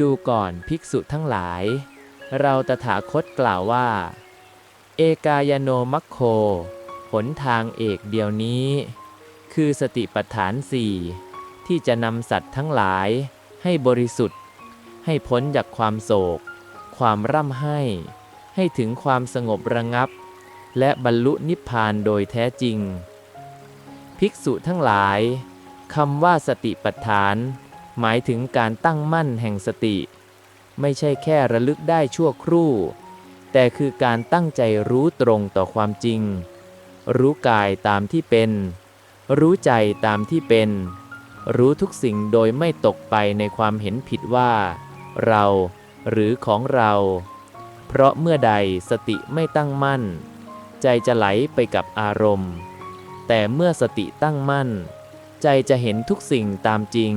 ดูก่อนภิกษุทั้งหลาย เราตถาคตกล่าวว่า เอกายโนมัคโค หนทางเอกเดียวนี้ คือสติปัฏฐานสี่ที่จะนำสัตว์ทั้งหลายให้บริสุทธิ์ ให้พ้นจากความโศก ความร่ำไห้ ให้ถึงความสงบระงับ และบรรลุนิพพานโดยแท้จริง ภิกษุทั้งหลายคำว่าสติปัฏฐาน หมายถึงการตั้งมั่นแห่งสติ ไม่ใช่แค่ระลึกได้ชั่วครู่ แต่คือการตั้งใจรู้ตรงต่อความจริง รู้กายตามที่เป็น รู้ใจตามที่เป็น รู้ทุกสิ่งโดยไม่ตกไปในความเห็นผิดว่า เราหรือของเรา เพราะเมื่อใดสติไม่ตั้งมั่น ใจจะไหลไปกับอารมณ์ แต่เมื่อสติตั้งมั่น ใจจะเห็นทุกสิ่งตามจริง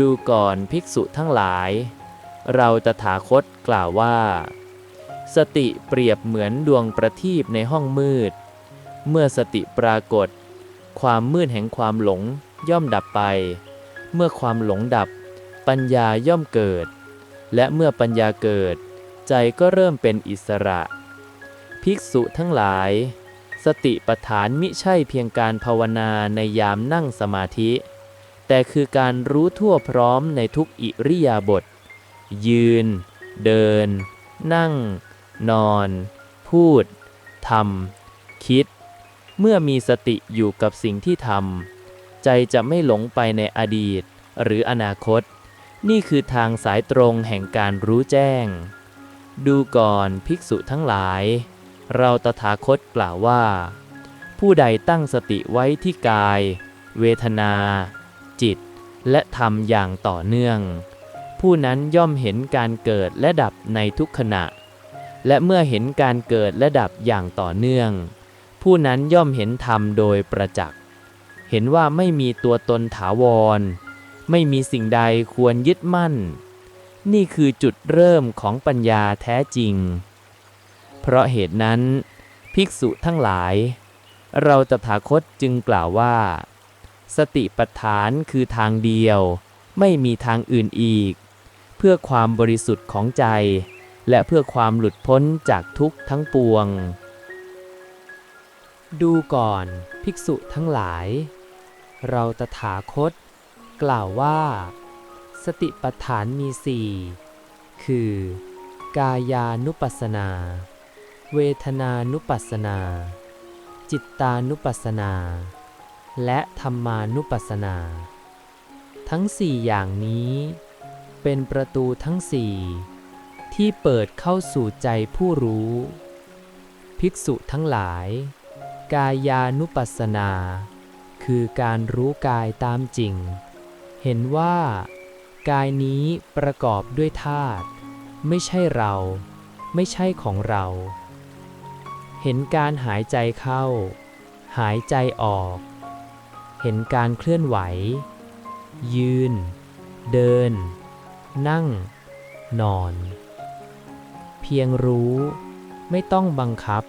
ดูก่อนภิกษุทั้งหลาย เราตถาคตกล่าวว่า สติเปรียบเหมือนดวงประทีปในห้องมืด เมื่อสติปรากฏ ความมืดแห่งความหลงย่อมดับไป เมื่อความหลงดับ ปัญญาย่อมเกิด และเมื่อปัญญาเกิด ใจก็เริ่มเป็นอิสระ ภิกษุทั้งหลาย สติปฐานมิใช่เพียงการภาวนาในยามนั่งสมาธิ แต่คือการรู้ทั่วพร้อมในทุกอิริยาบถยืน เดิน นั่ง นอน พูดทำคิด เมื่อมีสติอยู่กับสิ่งที่ทำใจจะไม่หลงไปในอดีต หรืออนาคต นี่คือทางสายตรงแห่งการรู้แจ้ง ดูก่อนภิกษุทั้งหลาย เราตถาคตกล่าวว่า ผู้ใดตั้งสติไว้ที่กาย เวทนา จิต และธรรมอย่างต่อเนื่อง ผู้นั้นย่อมเห็นการเกิดและดับในทุกขณะ และเมื่อเห็นการเกิดและดับอย่างต่อเนื่อง ผู้นั้นย่อมเห็นธรรมโดยประจักษ์เห็นว่าไม่มีตัวตนถาวร ไม่มีสิ่งใดควรยึดมั่น นี่คือจุดเริ่มของปัญญาแท้จริง เพราะเหตุนั้น ภิกษุทั้งหลาย เราตถาคตจึงกล่าวว่า สติปัฏฐานคือทางเดียว ไม่มีทางอื่นอีก เพื่อความบริสุทธิ์ของใจ และเพื่อความหลุดพ้นจากทุกข์ทั้งปวง ดูก่อนภิกษุทั้งหลาย เราตถาคต กล่าวว่า สติปัฏฐานมีสี่คือ กายานุปัสสนา เวทนานุปัสสนา จิตตานุปัสสนา และธรรมานุปัสสนา ทั้งสี่อย่างนี้ เป็นประตูทั้งสี่ที่เปิดเข้าสู่ใจผู้รู้ ภิกษุทั้งหลาย กายานุปัสสนา คือการรู้กายตามจริง เห็นว่า กายนี้ประกอบด้วยธาตุไม่ใช่เรา ไม่ใช่ของเรา เห็นการหายใจเข้า หายใจออก เห็นการเคลื่อนไหว ยืน เดิน นั่ง นอน เพียงรู้ไม่ต้องบังคับ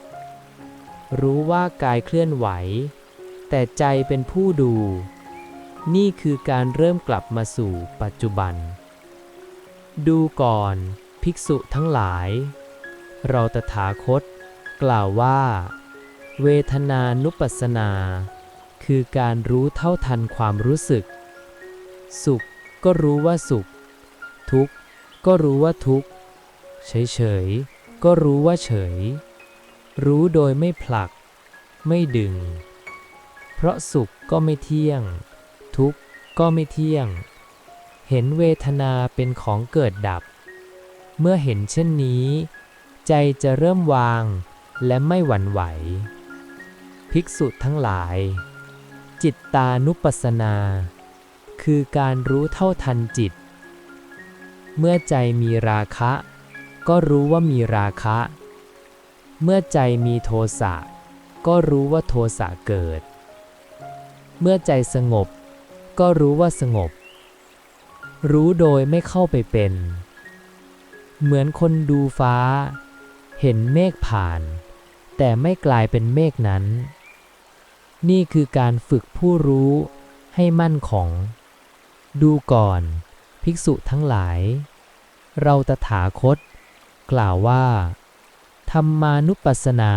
รู้ว่ากายเคลื่อนไหว แต่ใจเป็นผู้ดู นี่คือการเริ่มกลับมาสู่ปัจจุบัน ดูก่อน ภิกษุทั้งหลาย เราตถาคต กล่าวว่า เวทนานุปัสสนา คือการรู้เท่าทันความรู้สึก สุขก็รู้ว่าสุข ทุกข์ก็รู้ว่าทุกข์ เฉยๆ ก็รู้ว่าเฉย รู้โดยไม่ผลัก ไม่ดึง เพราะสุขก็ไม่เที่ยง ทุกข์ก็ไม่เที่ยง เห็นเวทนาเป็นของเกิดดับ เมื่อเห็นเช่นนี้ ใจจะเริ่มวางและไม่หวั่นไหว ภิกษุทั้งหลาย จิตตานุปัสสนา คือการรู้เท่าทันจิต เมื่อใจมีราคะ ก็รู้ว่ามีราคะ เมื่อใจมีโทสะ ก็รู้ว่าโทสะเกิด เมื่อใจสงบ ก็รู้ว่าสงบ รู้โดยไม่เข้าไปเป็น เหมือนคนดูฟ้า เห็นเมฆผ่าน แต่ไม่กลายเป็นเมฆนั้น นี่คือการฝึกผู้รู้ให้มั่นของ ดูก่อน ภิกษุทั้งหลาย เราตถาคต กล่าวว่า ธรรมานุปัสสนา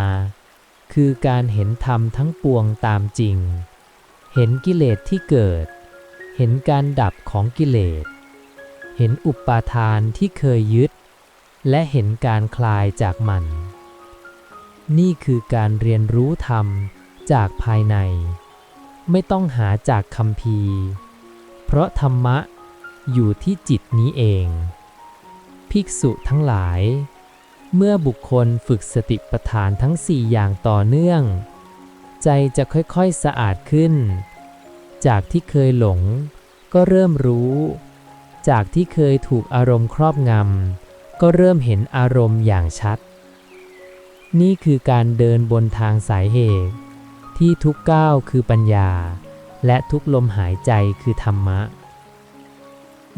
คือการเห็นธรรมทั้งปวงตามจริง เห็นกิเลสที่เกิด เห็นการดับของกิเลส เห็นอุปาทานที่เคยยึด และเห็นการคลายจากมัน นี่คือการเรียนรู้ธรรม จากภายใน ไม่ต้องหาจากคำพีเพราะธรรมะอยู่ที่จิตนี้เอง ภิกษุทั้งหลาย เมื่อบุคคลฝึกสติปัฏฐานทั้งสี่อย่างต่อเนื่อง ใจจะค่อยๆสะอาดขึ้น จากที่เคยหลง ก็เริ่มรู้ จากที่เคยถูกอารมณ์ครอบงำ ก็เริ่มเห็นอารมณ์อย่างชัด นี่คือการเดินบนทางสายเหตุ ที่ทุกก้าวคือปัญญา และทุกลมหายใจคือธรรมะ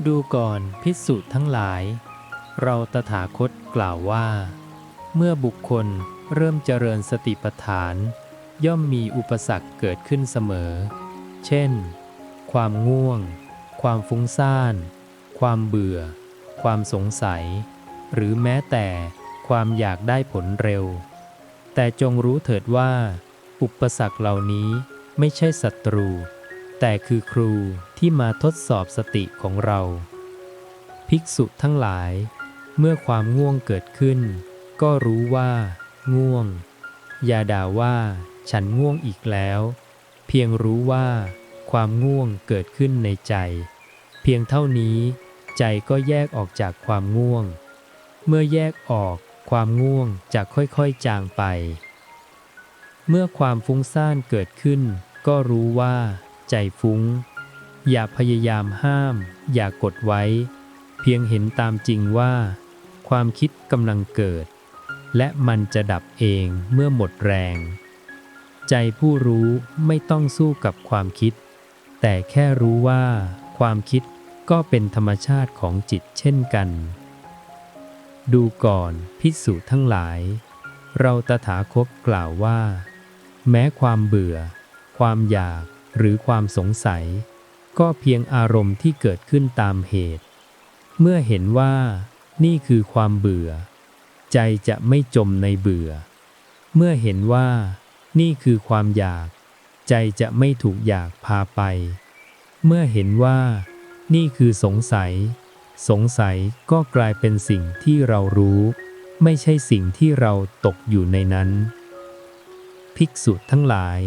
ดูก่อนพิสุทั้งหลาย เราตถาคตกล่าวว่า เมื่อบุคคลเริ่มเจริญสติปัฏฐาน ย่อมมีอุปสรรคเกิดขึ้นเสมอ เช่น ความง่วง ความฟุ้งซ่าน ความเบื่อ ความสงสัย หรือแม้แต่ความอยากได้ผลเร็ว แต่จงรู้เถิดว่า อุปสรรคเหล่านี้ไม่ใช่ศัตรู แต่คือครูที่มาทดสอบสติของเรา ภิกษุทั้งหลาย เมื่อความง่วงเกิดขึ้น ก็รู้ว่า ง่วง อย่าด่าว่า ฉันง่วงอีกแล้ว เพียงรู้ว่า ความง่วงเกิดขึ้นในใจ เพียงเท่านี้ใจก็แยกออกจากความง่วง เมื่อแยกออกความง่วงจะค่อยๆจางไป เมื่อความฟุ้งซ่านเกิดขึ้น ก็รู้ว่า ใจฟุ้ง อย่าพยายามห้าม อย่ากดไว้ เพียงเห็นตามจริงว่า ความคิดกำลังเกิด และมันจะดับเองเมื่อหมดแรง ใจผู้รู้ไม่ต้องสู้กับความคิด แต่แค่รู้ว่า ความคิดก็เป็นธรรมชาติของจิตเช่นกัน ดูก่อนพิสุทั้งหลาย เราตถาคตกล่าวว่า แม้ความเบื่อ ความอยากหรือความสงสัย ก็เพียงอารมณ์ที่เกิดขึ้นตามเหตุ เมื่อเห็นว่านี่คือความเบื่อ ใจจะไม่จมในเบื่อ เมื่อเห็นว่านี่คือความอยาก ใจจะไม่ถูกอยากพาไป เมื่อเห็นว่านี่คือสงสัย สงสัยก็กลายเป็นสิ่งที่เรารู้ ไม่ใช่สิ่งที่เราตกอยู่ในนั้น ภิกษุทั้งหลาย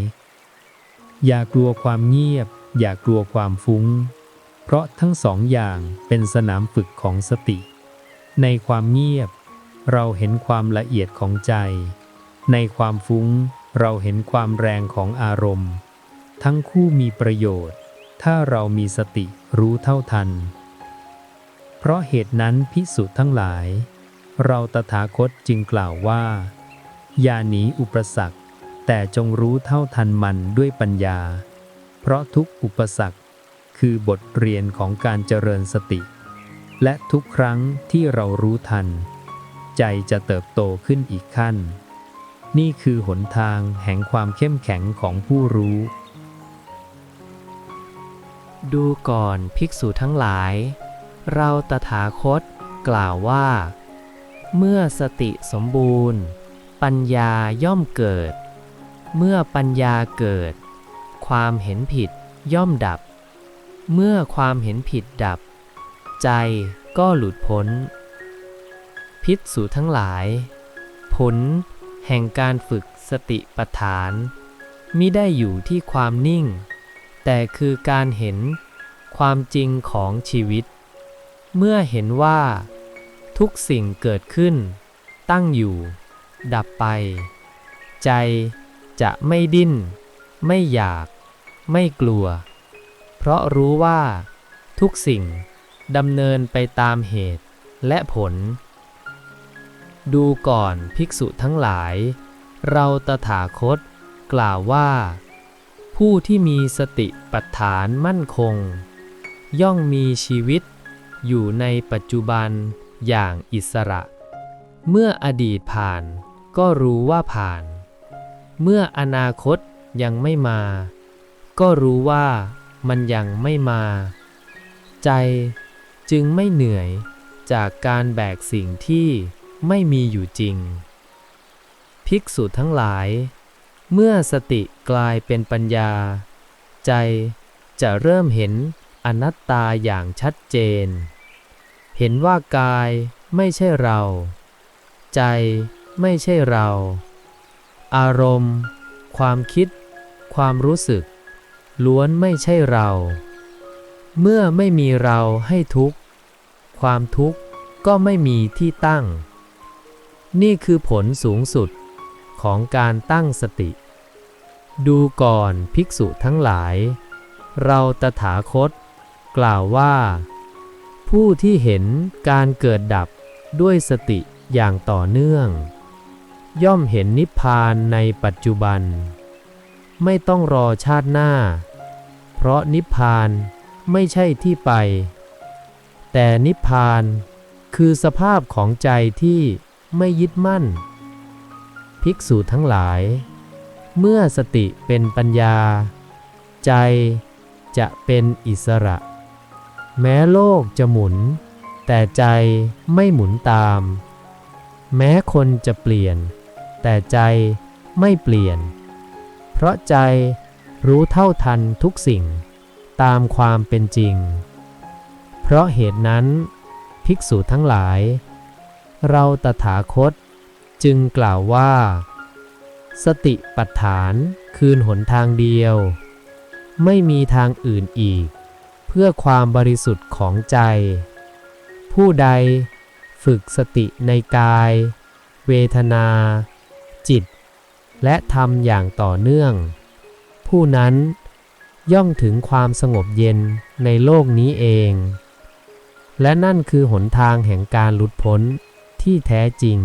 อย่ากลัวความเงียบ อย่ากลัวความฟุ้ง เพราะทั้งสองอย่างเป็นสนามฝึกของสติ ในความเงียบ เราเห็นความละเอียดของใจ ในความฟุ้งเราเห็นความแรงของอารมณ์ ทั้งคู่มีประโยชน์ ถ้าเรามีสติรู้เท่าทัน เพราะเหตุนั้นพิสุทั้งหลาย เราตถาคตจึงกล่าวว่า อย่าหนีอุปสรรค แต่จงรู้เท่าทันมันด้วยปัญญา เพราะทุกอุปสรรคคือบทเรียนของการเจริญสติ และทุกครั้งที่เรารู้ทัน ใจจะเติบโตขึ้นอีกขั้น นี่คือหนทางแห่งความเข้มแข็งของผู้รู้ ดูก่อนภิกษุทั้งหลาย เราตถาคตกล่าวว่า เมื่อสติสมบูรณ์ ปัญญาย่อมเกิด เมื่อปัญญาเกิด ความเห็นผิดย่อมดับ เมื่อความเห็นผิดดับ ใจก็หลุดพ้นภิกษุทั้งหลาย ผลแห่งการฝึกสติปัฏฐานมิได้อยู่ที่ความนิ่ง แต่คือการเห็นความจริงของชีวิต เมื่อเห็นว่า ทุกสิ่งเกิดขึ้น ตั้งอยู่ ดับไป ใจ จะไม่ดิ้น ไม่อยาก ไม่กลัว เพราะรู้ว่า ทุกสิ่งดำเนินไปตามเหตุและผล ดูก่อนภิกษุทั้งหลาย เราตถาคต กล่าวว่า ผู้ที่มีสติปัฏฐานมั่นคง ย่อมมีชีวิต อยู่ในปัจจุบันอย่างอิสระ เมื่ออดีตผ่านก็รู้ว่าผ่าน เมื่ออนาคตยังไม่มา ก็รู้ว่ามันยังไม่มา ใจจึงไม่เหนื่อยจากการแบกสิ่งที่ไม่มีอยู่จริง ภิกษุทั้งหลาย เมื่อสติกลายเป็นปัญญา ใจจะเริ่มเห็นอนัตตาอย่างชัดเจน เห็นว่ากายไม่ใช่เรา ใจไม่ใช่เรา อารมณ์ ความคิด ความรู้สึก ล้วนไม่ใช่เรา เมื่อไม่มีเราให้ทุกข์ ความทุกข์ก็ไม่มีที่ตั้ง นี่คือผลสูงสุดของการตั้งสติ ดูก่อนภิกษุทั้งหลาย เราตถาคต กล่าวว่า ผู้ที่เห็นการเกิดดับด้วยสติอย่างต่อเนื่อง ย่อมเห็นนิพพานในปัจจุบัน ไม่ต้องรอชาติหน้า เพราะนิพพานไม่ใช่ที่ไป แต่นิพพานคือสภาพของใจที่ไม่ยึดมั่น ภิกษุทั้งหลาย เมื่อสติเป็นปัญญา ใจจะเป็นอิสระ แม้โลกจะหมุน แต่ใจไม่หมุนตาม แม้คนจะเปลี่ยน แต่ใจไม่เปลี่ยน เพราะใจรู้เท่าทันทุกสิ่งตามความเป็นจริง เพราะเหตุนั้น ภิกษุทั้งหลาย เราตถาคตจึงกล่าวว่า สติปัฏฐานคืนหนทางเดียว ไม่มีทางอื่นอีก เพื่อความบริสุทธิ์ของใจ ผู้ใดฝึกสติในกาย เวทนา จิต และทำอย่างต่อเนื่อง ผู้นั้นย่อมถึงความสงบเย็นในโลกนี้เอง และนั่นคือหนทางแห่งการหลุดพ้นที่แท้จริง